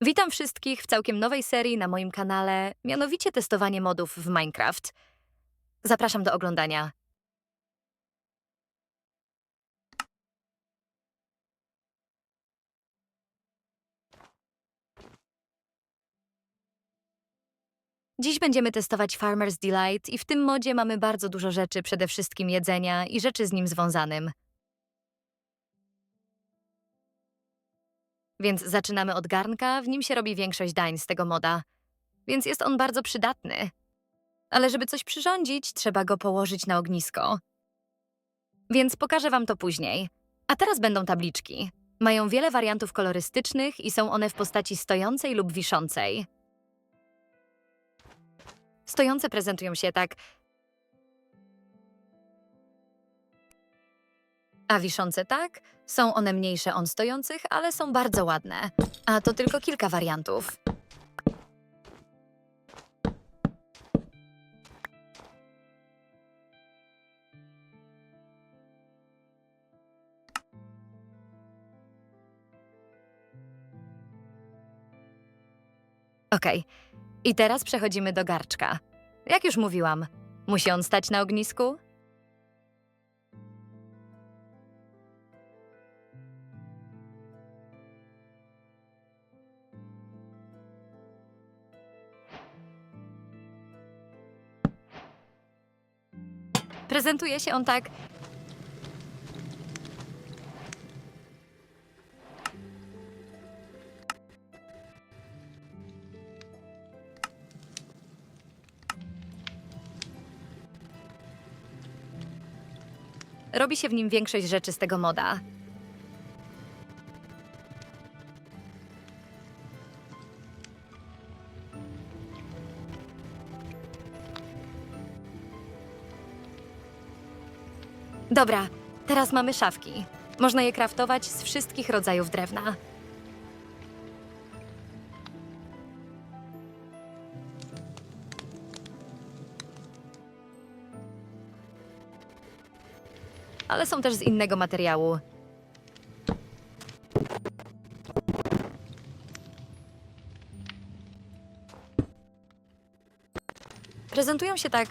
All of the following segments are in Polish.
Witam wszystkich w całkiem nowej serii na moim kanale, mianowicie testowanie modów w Minecraft. Zapraszam do oglądania. Dziś będziemy testować Farmer's Delight i w tym modzie mamy bardzo dużo rzeczy, przede wszystkim jedzenia i rzeczy z nim związanym. Więc zaczynamy od garnka, w nim się robi większość dań z tego moda. Więc jest on bardzo przydatny. Ale żeby coś przyrządzić, trzeba go położyć na ognisko. Więc pokażę wam to później. A teraz będą tabliczki. Mają wiele wariantów kolorystycznych i są one w postaci stojącej lub wiszącej. Stojące prezentują się tak. A wiszące tak? Są one mniejsze od stojących, ale są bardzo ładne. A to tylko kilka wariantów. Okej, i teraz przechodzimy do garczka. Jak już mówiłam, musi on stać na ognisku, Prezentuje się on tak. Robi się w nim większość rzeczy z tego moda. Dobra, teraz mamy szafki. Można je kraftować z wszystkich rodzajów drewna. Ale są też z innego materiału. Prezentują się tak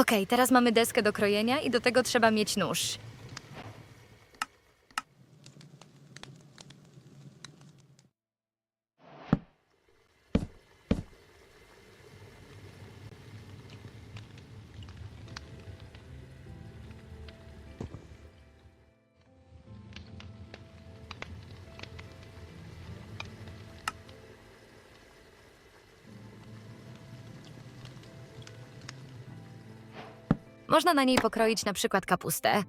Okej, teraz mamy deskę do krojenia i do tego trzeba mieć nóż. Można na niej pokroić na przykład kapustę.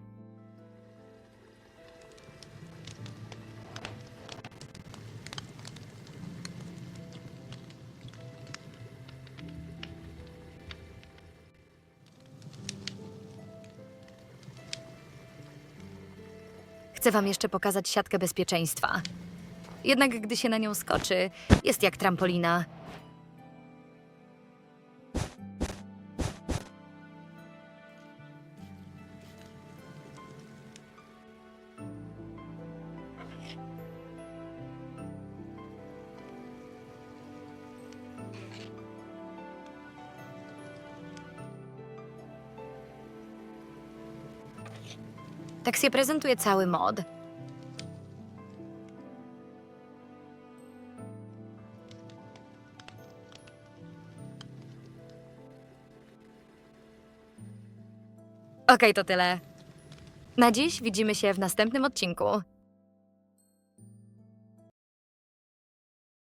Chcę wam jeszcze pokazać siatkę bezpieczeństwa. Jednak gdy się na nią skoczy, jest jak trampolina. Tak się prezentuje cały mod. Okej, to tyle. Na dziś widzimy się w następnym odcinku.